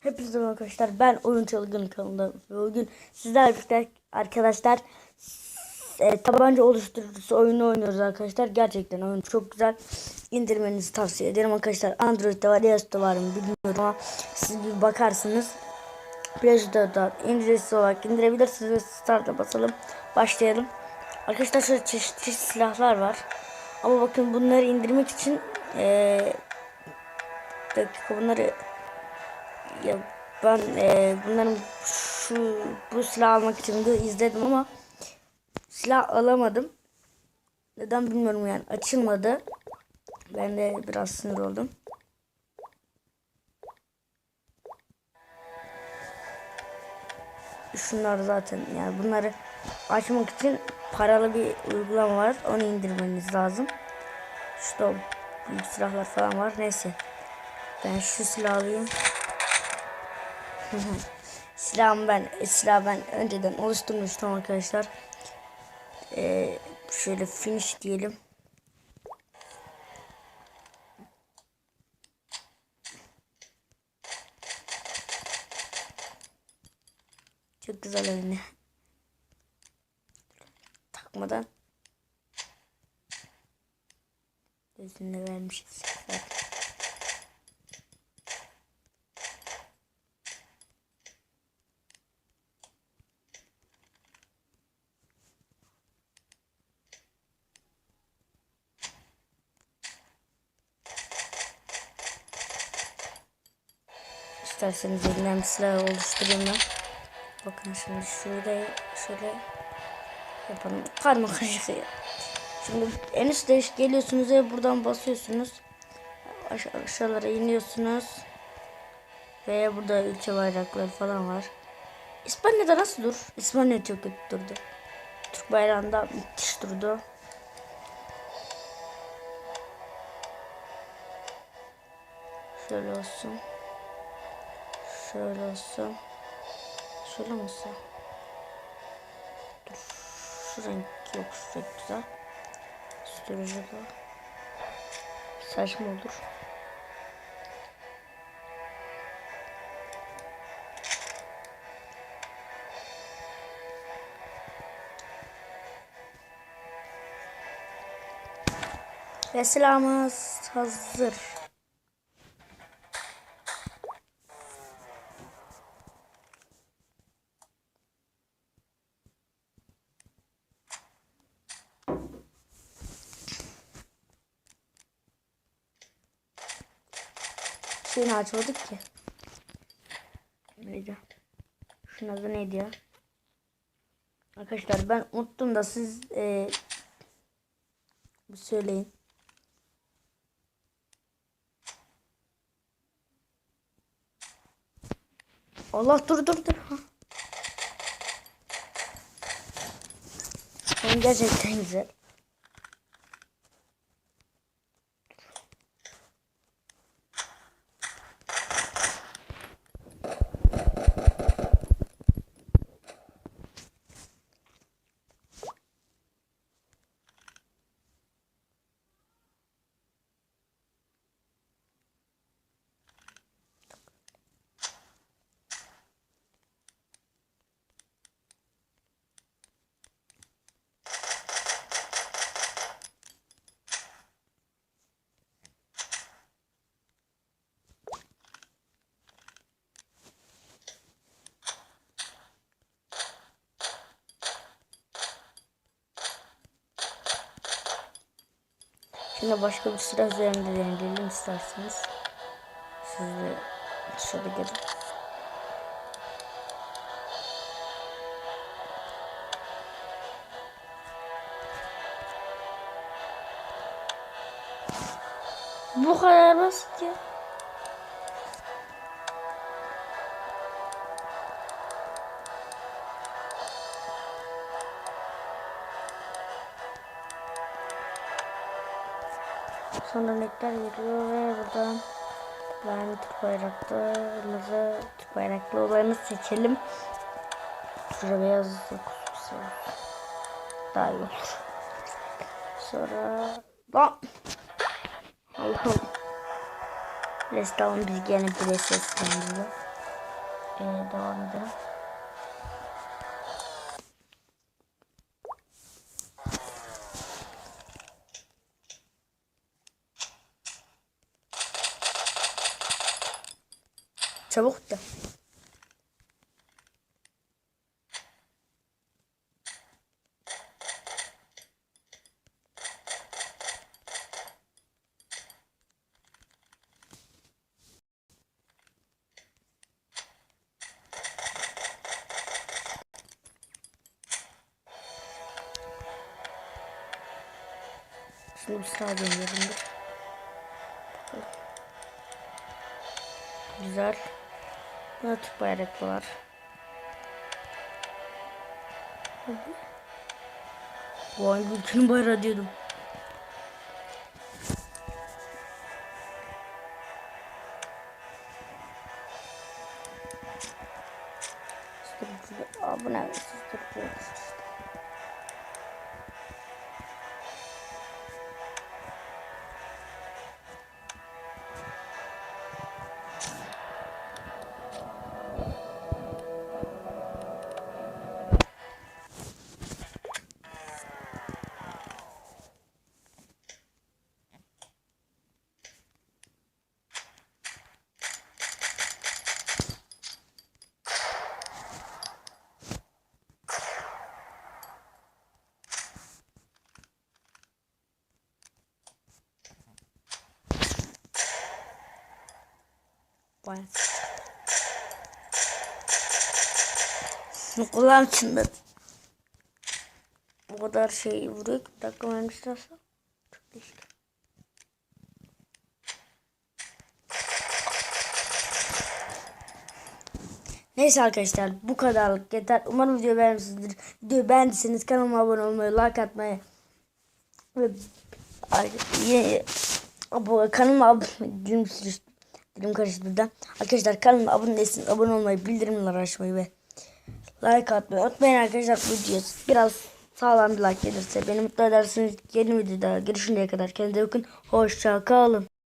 Hepinize arkadaşlar. Ben Oyun Çılgın kanalında ve bugün birlikte arkadaşlar e, tabanca oluşturucusu oyunu oynuyoruz arkadaşlar. Gerçekten oyun çok güzel. İndirmenizi tavsiye ederim arkadaşlar. Android'de var, iOS'ta var mı bilmiyorum ama siz bir bakarsınız. Play Store'da ücretsiz olarak indirebilirsiniz start'a basalım. Başlayalım. Arkadaşlar şöyle çeşitli çeşitli silahlar var. Ama bakın bunları indirmek için e, bir dakika bunları ya ben e, bunların şu bu silah almak için de izledim ama silah alamadım. Neden bilmiyorum yani açılmadı. Ben de biraz sinir oldum. Şunlar zaten yani bunları açmak için paralı bir uygulama var. Onu indirmeniz lazım. Şurada büyük silahlar falan var. Neyse. Ben şu silah alayım. Silahımı ben silah ben önceden oluşturmuştum arkadaşlar. Ee, şöyle finish diyelim. Çok güzel oyunu. Takmadan gözünde vermişiz. Zaten. İsterseniz elinden bir silah oluşturayım ben. Bakın şimdi şurayı şöyle yapalım. Karma karışık. Şimdi en üstte geliyorsunuz ve buradan basıyorsunuz. Aşağı, aşağılara iniyorsunuz. Ve burada ülke bayrakları falan var. İspanya'da nasıl dur? İspanya çok kötü durdu. Türk bayrağında müthiş durdu. Şöyle olsun. Şöyle olsun. Şöyle mi olsa? Dur. Şu renk yok. Şu renk güzel. Sürücüde. Saçma olur. Ve silahımız hazır. Şeyini açmadık ki. Neydi? Şunun adı neydi ya? Arkadaşlar ben unuttum da siz e, söyleyin. Allah dur dur dur. Ha. Gerçekten güzel. Şimdi başka bir sıra üzerinde deneyelim isterseniz. Siz de dışarı gelin. Bu kadar basit ya. Sonra renkler geliyor ve buradan ben Türk bayraklarımızı Türk bayraklı olanı seçelim. Şurada beyaz kutusu daha iyi olur. Sonra lan Allah'ım Restamın biz gene bir seslendirdi. Ee, devam edelim. Çabuk da. Şimdi bir sağa dönüyorum. Güzel. Burada Türk bayraklı var. Vay ülkenin bayrağı diyordum. Aa, bu ne? Susturucu. Vay. Kulağım çınladı. Bu kadar şey vuruyor ki bir dakika mühendis nasıl? Çok değişik. Neyse arkadaşlar bu kadarlık yeter. Umarım video beğenmişsinizdir. Videoyu beğendiyseniz kanalıma abone olmayı, like atmayı ve yine kanalıma abone dilim sürüş dilim karıştı birden. Arkadaşlar kanalıma abone değilseniz abone olmayı, bildirimleri açmayı ve like atmayı unutmayın arkadaşlar. Bu video biraz sağlam bir like gelirse beni mutlu edersiniz. Yeni videoda görüşünceye kadar kendinize bakın. Hoşça kalın.